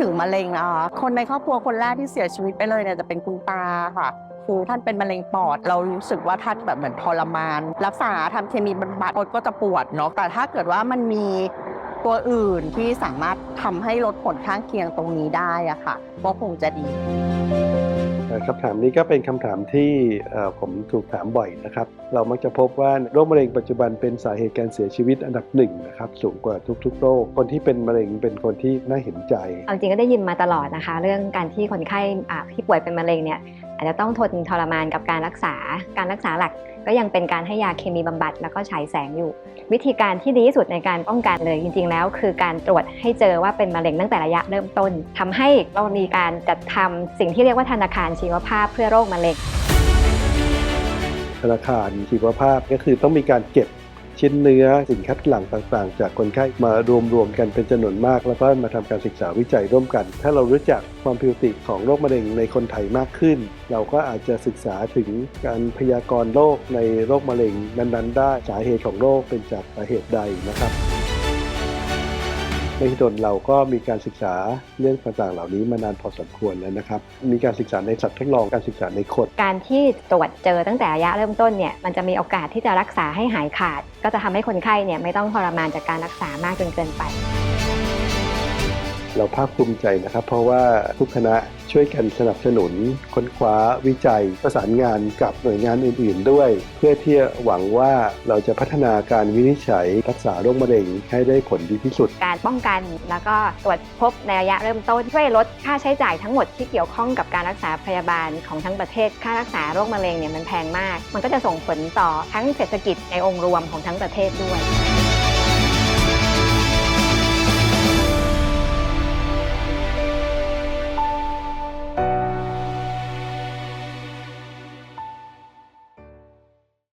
ถึงมะเร็งนะคะคนในครอบครัวคนแรกที่เสียชีวิตไปเลยเนี่ยจะเป็นคุณตาค่ะคือท่านเป็นมะเร็งปอด เรารู้สึกว่าท่านแบบเหมือนทรมาน รักษาทำเคมีบำบัดก็จะปวดเนาะแต่ถ้าเกิดว่ามันมีตัวอื่นที่สามารถทำให้ลดผลข้างเคียงตรงนี้ได้อะค่ะก็คงจะดี คำถามนี้ก็เป็นคำถามที่ผมถูกถามบ่อยนะครับ เรามักจะพบว่าโรคมะเร็งปัจจุบันเป็นสาเหตุการเสียชีวิตอันดับหนึ่งนะครับสูงกว่าทุกๆโรคคนที่เป็นมะเร็งเป็นคนที่น่าเห็นใจเอาจริงก็ได้ยินมาตลอดนะคะ เรื่องการที่คนไข้ที่ป่วยเป็นมะเร็งเนี่ย อาจจะต้องทนทรมานกับการรักษา การรักษาหลักก็ยังเป็นการให้ยาเคมีบำบัดแล้วก็ฉายแสงอยู่ วิธีการที่ดีที่สุดในการป้องกันเลยจริง ๆ แล้ว คือการตรวจให้เจอว่าเป็นมะเร็งตั้งแต่ระยะเริ่มต้นทำให้เรามีการจัดทำสิ่งที่เรียกว่าธนาคารชีวภาพเพื่อโรคมะเร็งธนาคารชีวภาพก็คือต้องมีการเก็บ ชิ้นเนื้อสิ่งคัดหลั่งต่างๆ จากคนไข้มารวมๆกันเป็นจำนวนมาก แล้วก็มาทำการศึกษาวิจัยร่วมกัน ถ้าเรารู้จักความผิวติของโรคมะเร็งในคนไทยมากขึ้น เราก็อาจจะศึกษาถึงการพยากรณ์โรคในโรคมะเร็งนั้นๆ ได้สาเหตุของโรคเป็นจากสาเหตุใดนะครับ ในที่ตนเราก็มีการศึกษาเรื่องต่างๆ เหล่านี้มานานพอสมควรแล้วนะครับ มีการศึกษาในสัตว์ทดลองการศึกษาในคน การที่ตรวจเจอตั้งแต่ระยะเริ่มต้นเนี่ยมันจะมีโอกาสที่จะรักษาให้หายขาด ก็จะทำให้คนไข้เนี่ยไม่ต้องทรมานจากการรักษามากจนเกินไป เราภาคภูมิใจนะครับ เพราะว่าทุกคณะช่วยกันสนับสนุน ค้นคว้าวิจัย ประสานงานกับหน่วยงานอื่น ๆ ด้วย เพื่อที่จะหวังว่าเราจะพัฒนาการวินิจฉัยรักษาโรคมะเร็งให้ได้ผลดีที่สุด การป้องกันแล้วก็ตรวจพบในระยะเริ่มต้นช่วยลดค่าใช้จ่ายทั้งหมดที่เกี่ยวข้องกับการรักษาพยาบาลของทั้งประเทศค่ารักษาโรคมะเร็งเนี่ยมันแพงมาก มันก็จะส่งผลต่อทั้งเศรษฐกิจในองค์รวมของทั้งประเทศด้วย